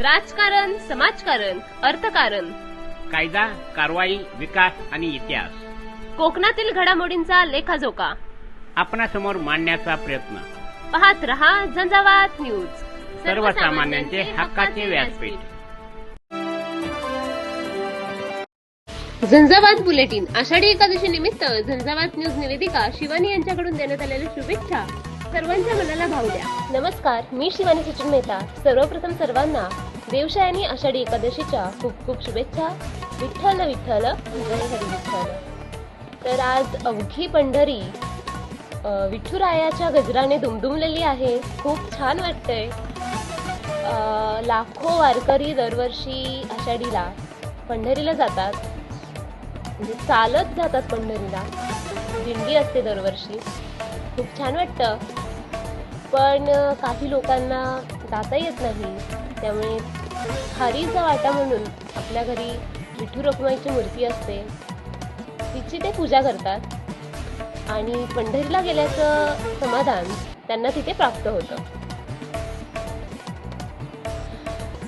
राजकारण समाजकारण अर्थकारण. कायदा कारवाई विकास आणि इतिहास. कोकणातील घडामोडींचा लेखाजोखा. आपणासमोर मांडण्याचा प्रयत्न. पाहत रहा झंझावात न्यूज. सर्वसामान्यांचे हक्काचे व्यासपीठ. झंझावात बुलेटिन. आषाढी एकादशी निमित्त झंझावात न्यूज निवेदिका शिवानी यांच्याकडून देण्यात आलेल्या शुभेच्छा. सर्वांच्या मनाला भावल्या नमस्कार मी शिवानी सचिन मेहता. सर्वप्रथम सर्वांना देवशायानी आषाढी एकादशीच्या खूप खूप शुभेच्छा. विठ्ठल विठ्ठल हरी विठ्ठल. तर आज अवघी पंढरी विठुरायाच्या गजराने दुमदुमलेली आहे. खूप छान वाटतंय. लाखो वारकरी दरवर्षी आषाढीला पंढरीला जातात. म्हणजे चालत जातात पंढरीला. दिंडी असते दरवर्षी. खूप छान वाटतं. पण काही लोकांना जाता येत नाही. त्यामुळे खारीचा वाटा म्हणून आपल्या घरी विठू रखुमाईची मूर्ती असते. तिची ते पूजा करतात. आणि पंढरीला गेल्याचं समाधान त्यांना तिथे प्राप्त होतं.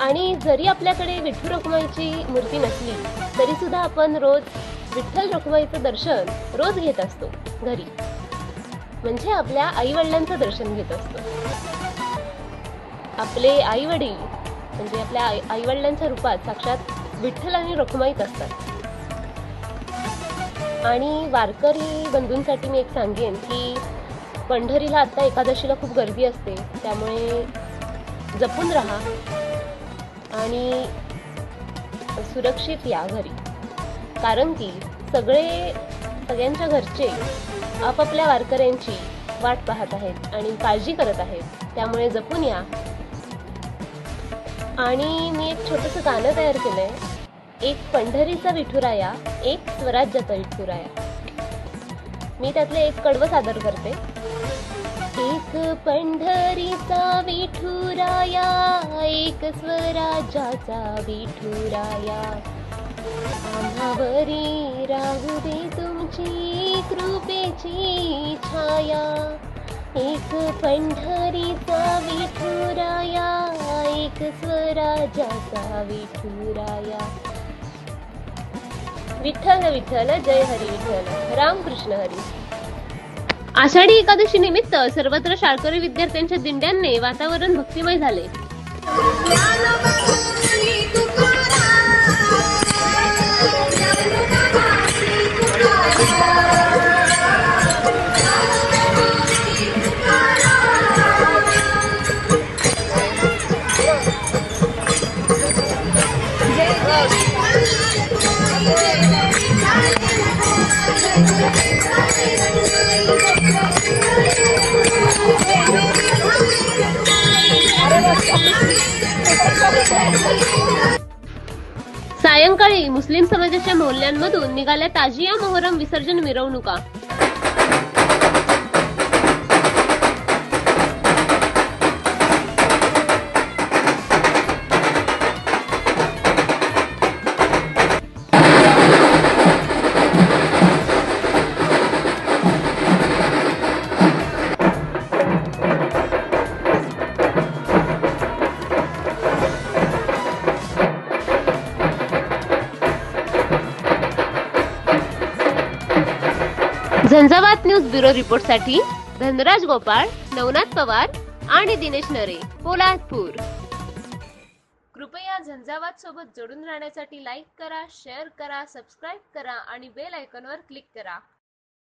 आणि जरी आपल्याकडे विठू रखुमाईची मूर्ती नसली तरी सुद्धा आपण रोज विठ्ठल रखुमाईचं दर्शन रोज घेत असतो घरी. म्हणजे आपल्या आई वडिलांचं दर्शन घेत असतो. आपले आई वडील म्हणजे आपल्या आई आईवडिलांच्या रूपात साक्षात विठ्ठल आणि रखुमाईत असतात आणि वारकरी बंधूंसाठी मी एक सांगेन की पंढरीला आत्ता एकादशीला खूप गर्दी असते. त्यामुळे जपून राहा आणि सुरक्षित या घरी. कारण की सगळे सगळ्यांच्या घरचे आपापल्या वारकऱ्यांची वाट पाहत आहेत आणि काळजी करत आहेत. त्यामुळे जपून या. आणि मी एक छोटंसं गाणं तयार केलंय. एक पंढरीचा विठुराया एक स्वराज्याचा विठुराया. मी त्यातले एक कडवं सादर करते. एक पंढरीचा विठुराया एक स्वराज्याचा विठुराया. आम्हावरी राहू दे तुमची कृपेची छाया. एक पंढरीचा विठुराया एक स्वराजाचा विठुराया. विठ्ठल विठ्ठल जय हरी विठ्ठल. रामकृष्ण हरी. आषाढी एकादशी निमित्त सर्वत्र शाळकरी विद्यार्थ्यांच्या दिंड्यांनी वातावरण भक्तिमय झाले. सायंकाळी मुस्लिम समाजाच्या मोहल्ल्यांमधून निघाल्या ताजिया मोहरम विसर्जन मिरवणुका. झंझावात न्यूज ब्युरो रिपोर्टसाठी धनराज गोपाळ नवनाथ पवार आणि दिनेश नरे पोलादपूर. कृपया झंझावात सोबत जोडून राहण्यासाठी लाईक करा शेअर करा सबस्क्राईब करा आणि बेल आयकॉनवर क्लिक करा.